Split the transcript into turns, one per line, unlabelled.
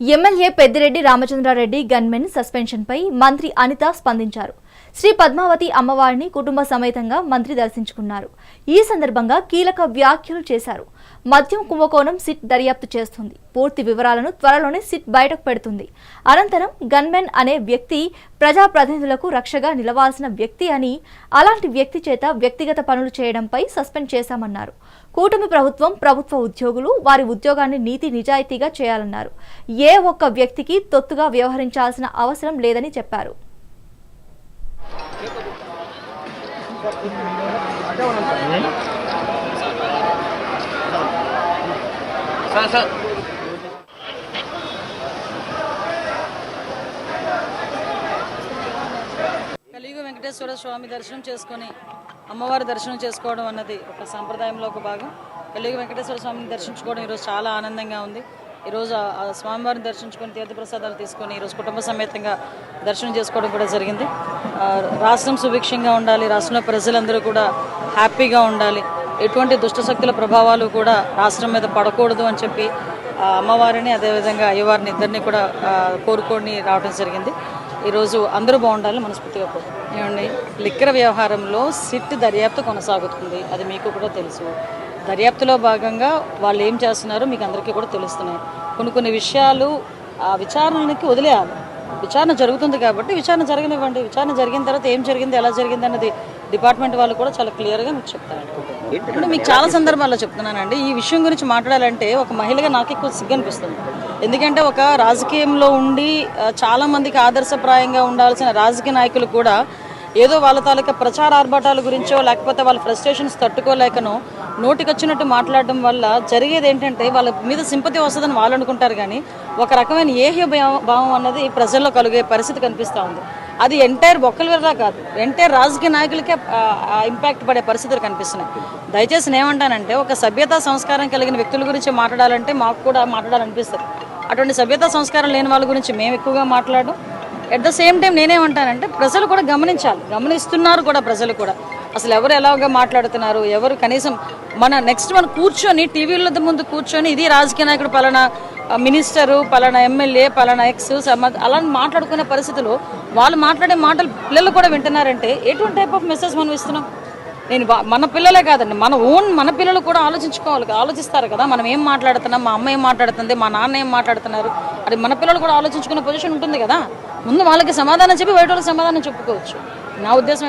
MLA Peddireddy Ramachandra Reddy gunmen సస్పెన్షన్పై మంత్రి అనిత స్పందించారు. శ్రీ పద్మావతి అమ్మవారిని కుటుంబ సమేతంగా మంత్రి దర్శించుకున్నారు. ఈ సందర్భంగా కీలక వ్యాఖ్యలు చేశారు. మద్యం కుంభకోణం సిట్ దర్యాప్తు చేస్తుంది. పూర్తి వివరాలను త్వరలోనే సిట్ బయటకు పెడుతుంది. అనంతరం గన్మెన్ అనే వ్యక్తి ప్రజాప్రతినిధులకు రక్షగా నిలవాల్సిన వ్యక్తి అని అలాంటి వ్యక్తి చేత వ్యక్తిగత పనులు చేయడంపై సస్పెండ్ చేశామన్నారు. కూటమి ప్రభుత్వం ప్రభుత్వ ఉద్యోగులు వారి ఉద్యోగాన్ని నీతి నిజాయితీగా చేయాలన్నారు. ఏ ఒక్క వ్యక్తికి తొత్తుగా వ్యవహరించాల్సిన అవసరం లేదని చెప్పారు.
సార్ సార్
కలియుగ వెంకటేశ్వర స్వామి దర్శనం చేసుకొని అమ్మవారి దర్శనం చేసుకోవడం అన్నది ఒక సంప్రదాయంలో ఒక భాగం. కలియుగ వెంకటేశ్వర స్వామిని దర్శించుకోవడం ఈరోజు చాలా ఆనందంగా ఉంది. ఈరోజు ఆ- స్వామివారిని దర్శించుకొని తీర్థప్రసాదాలు తీసుకొని ఈరోజు కుటుంబ సమేతంగా దర్శనం చేసుకోవడం కూడా జరిగింది. రాష్ట్రం సుభిక్షంగా ఉండాలి రాష్ట్రంలో ప్రజలందరూ కూడా హ్యాపీగా ఉండాలి. ఎటువంటి దుష్టశక్తుల ప్రభావాలు కూడా రాష్ట్రం మీద పడకూడదు అని చెప్పి అమ్మవారిని అదేవిధంగా అయ్యవారిని ఇద్దరిని కూడా కోరుకొని రావడం జరిగింది. ఈరోజు అందరూ బాగుండాలని మనస్ఫూర్తిగా కోరుకుంటున్నాను. ఏమండి? లిక్కర వ్యవహారంలో సిట్ దర్యాప్తు కొనసాగుతుంది. అది మీకు కూడా తెలుసు. దర్యాప్తులో భాగంగా వాళ్ళు ఏం చేస్తున్నారో మీకు అందరికీ కూడా తెలుస్తున్నాయి. కొన్ని కొన్ని విషయాలు ఆ విచారణకి వదిలేయాలి. విచారణ జరుగుతుంది కాబట్టి విచారణ జరగనివ్వండి. విచారణ జరిగిన తర్వాత ఏం జరిగింది ఎలా జరిగింది అన్నది డిపార్ట్మెంట్ వాళ్ళు కూడా చాలా క్లియర్గా మీకు చెప్తారు. ఇప్పుడు మీకు చాలా సందర్భాల్లో చెప్తున్నానండి. ఈ విషయం గురించి మాట్లాడాలంటే ఒక మహిళగా నాకు ఎక్కువ సిగ్గు అనిపిస్తుంది. ఎందుకంటే ఒక రాజకీయంలో ఉండి చాలామందికి ఆదర్శప్రాయంగా ఉండాల్సిన రాజకీయ నాయకులు కూడా ఏదో వాళ్ళ తాలూకా ప్రచార ఆర్భాటాల గురించో లేకపోతే వాళ్ళ ఫ్రస్ట్రేషన్స్ తట్టుకోలేకనో నోటికొచ్చినట్టు మాట్లాడడం వల్ల జరిగేది ఏంటంటే వాళ్ళ మీద సింపతి వస్తుందని వాళ్ళు అనుకుంటారు కానీ ఒక రకమైన ఏహ్య భావం- భావం అన్నది ప్రజల్లో కలిగే పరిస్థితి కనిపిస్తూ ఉంది. అది ఎంటైర్ ఒక్కరి వల్ల కాదు ఎంటైర్ రాజకీయ నాయకులకే ఇంపాక్ట్ పడే పరిస్థితులు కనిపిస్తున్నాయి. దయచేసి నేను ఏమంటానంటే ఒక సభ్యతా సంస్కారం కలిగిన వ్యక్తుల గురించి మాట్లాడాలంటే మాకు కూడా మాట్లాడాలనిపిస్తుంది. అటువంటి సభ్యతా సంస్కారం లేని వాళ్ళ గురించి మేము ఎక్కువగా మాట్లాడడం. ఎట్ ద సేమ్ టైం నేనేమంటానంటే ప్రజలు కూడా గమనించాలి. గమనిస్తున్నారు కూడా ప్రజలు కూడా. అసలు ఎవరు ఎలాగా మాట్లాడుతున్నారు? ఎవరు కనీసం మన నెక్స్ట్ మనం కూర్చొని టీవీల ముందు కూర్చొని ఇది రాజకీయ నాయకుడు పలానా మినిస్టరు పలానా ఎమ్మెల్యే పలానా ఎక్స్ సమ- అలా మాట్లాడుకునే పరిస్థితులు వాళ్ళు మాట్లాడే మాటలు పిల్లలు కూడా వింటున్నారంటే ఎటువంటి టైప్ ఆఫ్ మెసేజ్ మనం ఇస్తున్నాం? నేను వా- మన పిల్లలే కాదండి మన ఓన్ మన పిల్లలు కూడా ఆలోచించుకోవాలి ఆలోచిస్తారు కదా మనం ఏం మాట్లాడుతున్నాం మా అమ్మ ఏం మాట్లాడుతుంది మా నాన్న ఏం మాట్లాడుతున్నారు అది మన పిల్లలు కూడా ఆలోచించుకునే పొజిషన్ ఉంటుంది కదా ముందు వాళ్ళకి సమాధానం చెప్పి బయట వాళ్ళకి సమాధానం చెప్పుకోవచ్చు. నా ఉద్దేశం